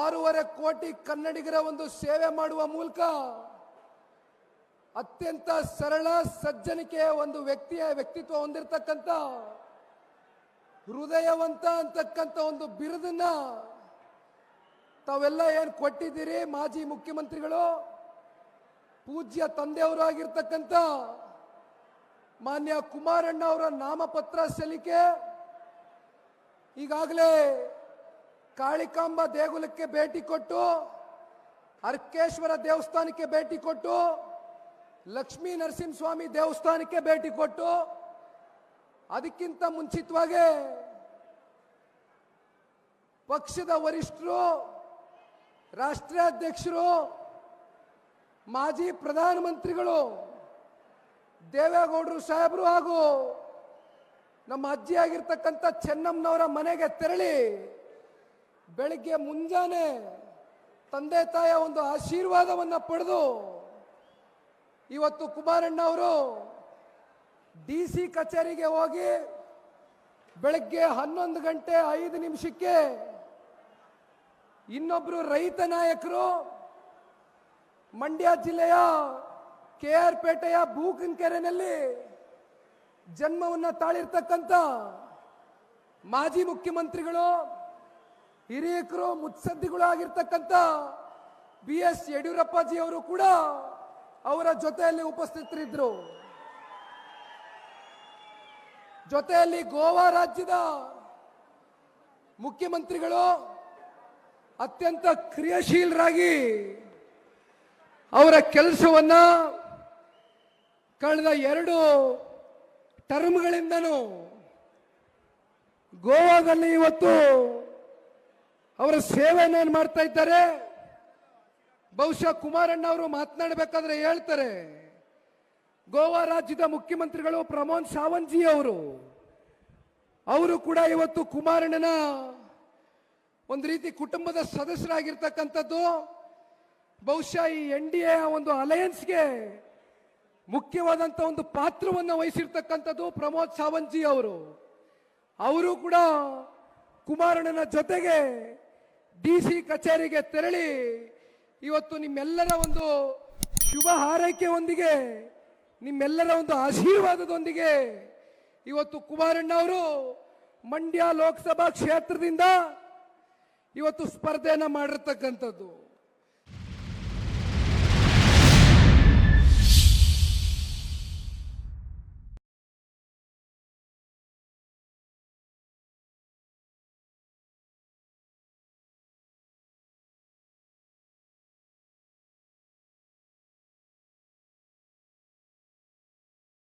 ಆರೂವರೆ ಕೋಟಿ ಕನ್ನಡಿಗರ ಒಂದು ಸೇವೆ ಮಾಡುವ ಮೂಲಕ ಅತ್ಯಂತ ಸರಳ ಸಜ್ಜನಿಕೆಯ ಒಂದು ವ್ಯಕ್ತಿಯ ವ್ಯಕ್ತಿತ್ವ ಹೊಂದಿರತಕ್ಕಂಥ, ಹೃದಯವಂತ ಅಂತಕ್ಕಂಥ ಒಂದು ಬಿರುದನ್ನ ತಾವೆಲ್ಲ ಏನು ಕೊಟ್ಟಿದ್ದೀರಿ ಮಾಜಿ ಮುಖ್ಯಮಂತ್ರಿಗಳು? ಪೂಜ್ಯ ತಂದೆಯವರು ಆಗಿರ್ತಕ್ಕಂಥ ಮಾನ್ಯ ಕುಮಾರಣ್ಣ ಅವರ ನಾಮಪತ್ರ ಸಲ್ಲಿಕೆ, ಈಗಾಗಲೇ ಕಾಳಿಕಾಂಬ ದೇಗುಲಕ್ಕೆ ಭೇಟಿ ಕೊಟ್ಟು ಅರ್ಕೇಶ್ವರ ದೇವಸ್ಥಾನಕ್ಕೆ ಭೇಟಿ ಕೊಟ್ಟು, ಲಕ್ಷ್ಮೀ ನರಸಿಂಹಸ್ವಾಮಿ ದೇವಸ್ಥಾನಕ್ಕೆ ಭೇಟಿ ಕೊಟ್ಟು, ಅದಕ್ಕಿಂತ ಮುಂಚಿತವಾಗಿ ಪಕ್ಷದ ವರಿಷ್ಠರು, ರಾಷ್ಟ್ರೀಯ ಅಧ್ಯಕ್ಷರು, ಮಾಜಿ ಪ್ರಧಾನಮಂತ್ರಿಗಳು, ದೇವೇಗೌಡರು ಸಾಹೇಬರು ಹಾಗೂ ನಮ್ಮ ಅಜ್ಜಿ ಆಗಿರ್ತಕ್ಕಂಥ ಚೆನ್ನಮ್ಮನವರ ಮನೆಗೆ ತೆರಳಿ ಬೆಳಿಗ್ಗೆ ಮುಂಜಾನೆ ತಂದೆ ತಾಯಿಯ ಒಂದು ಆಶೀರ್ವಾದವನ್ನು ಪಡೆದು ಇವತ್ತು ಕುಮಾರಣ್ಣ ಅವರು ಡಿ ಸಿ ಕಚೇರಿಗೆ ಹೋಗಿ ಬೆಳಗ್ಗೆ ಹನ್ನೊಂದು ಗಂಟೆ ಐದು ನಿಮಿಷಕ್ಕೆ ಇನ್ನೊಬ್ಬರು ರೈತ ನಾಯಕರು ಮಂಡ್ಯ ಜಿಲ್ಲೆಯ ಕೆ ಆರ್ ಪೇಟೆಯ ಬೂಕನ್ಕೆರೆನಲ್ಲಿ ಜನ್ಮವನ್ನು ತಾಳಿರ್ತಕ್ಕಂಥ ಮಾಜಿ ಮುಖ್ಯಮಂತ್ರಿಗಳು ಹಿರಿಯಕರು ಮುತ್ಸದ್ದಿಗಳಾಗಿರ್ತಕ್ಕಂಥ ಬಿ ಎಸ್ ಯಡಿಯೂರಪ್ಪಾಜಿ ಅವರು ಕೂಡ ಅವರ ಜೊತೆಯಲ್ಲಿ ಉಪಸ್ಥಿತರಿದ್ದರು. ಜೊತೆಯಲ್ಲಿ ಗೋವಾ ರಾಜ್ಯದ ಮುಖ್ಯಮಂತ್ರಿಗಳು ಅತ್ಯಂತ ಕ್ರಿಯಾಶೀಲರಾಗಿ ಅವರ ಕೆಲಸವನ್ನ ಕಳೆದ ಎರಡು ಟರ್ಮ್ಗಳಿಂದನೂ ಗೋವಾದಲ್ಲಿ ಇವತ್ತು ಅವರ ಸೇವೆಯನ್ನು ಮಾಡ್ತಾ ಇದ್ದಾರೆ? ಬಹುಶಃ ಕುಮಾರಣ್ಣ ಅವರು ಮಾತನಾಡಬೇಕಾದ್ರೆ ಹೇಳ್ತಾರೆ. ಗೋವಾ ರಾಜ್ಯದ ಮುಖ್ಯಮಂತ್ರಿಗಳು ಪ್ರಮೋದ್ ಸಾವಂತ್ಜಿ ಅವರು. ಅವರು ಕೂಡ ಇವತ್ತು ಕುಮಾರಣ್ಣನ ಒಂದು ರೀತಿ ಕುಟುಂಬದ ಸದಸ್ಯರಾಗಿರ್ತಕ್ಕಂಥದ್ದು. ಬಹುಶಃ ಈ ಎನ್ ಡಿ ಎ ಒಂದು ಅಲಯನ್ಸ್ಗೆ ಮುಖ್ಯವಾದಂಥ ಒಂದು ಪಾತ್ರವನ್ನು ವಹಿಸಿರ್ತಕ್ಕಂಥದ್ದು ಪ್ರಮೋದ್ ಸಾವಂತ್ಜಿ ಅವರು. ಅವರು ಕೂಡ ಕುಮಾರಣ್ಣನ ಜೊತೆಗೆ ಡಿ ಸಿ ಕಚೇರಿಗೆ ತೆರಳಿ ಇವತ್ತು ನಿಮ್ಮೆಲ್ಲರ ಒಂದು ಶುಭ ಹಾರೈಕೆಯೊಂದಿಗೆ, ನಿಮ್ಮೆಲ್ಲರ ಒಂದು ಆಶೀರ್ವಾದದೊಂದಿಗೆ ಇವತ್ತು ಕುಮಾರಣ್ಣ ಅವರು ಮಂಡ್ಯ ಲೋಕಸಭಾ ಕ್ಷೇತ್ರದಿಂದ ಇವತ್ತು ಸ್ಪರ್ಧೆಯನ್ನು ಮಾಡಿರ್ತಕ್ಕಂಥದ್ದು.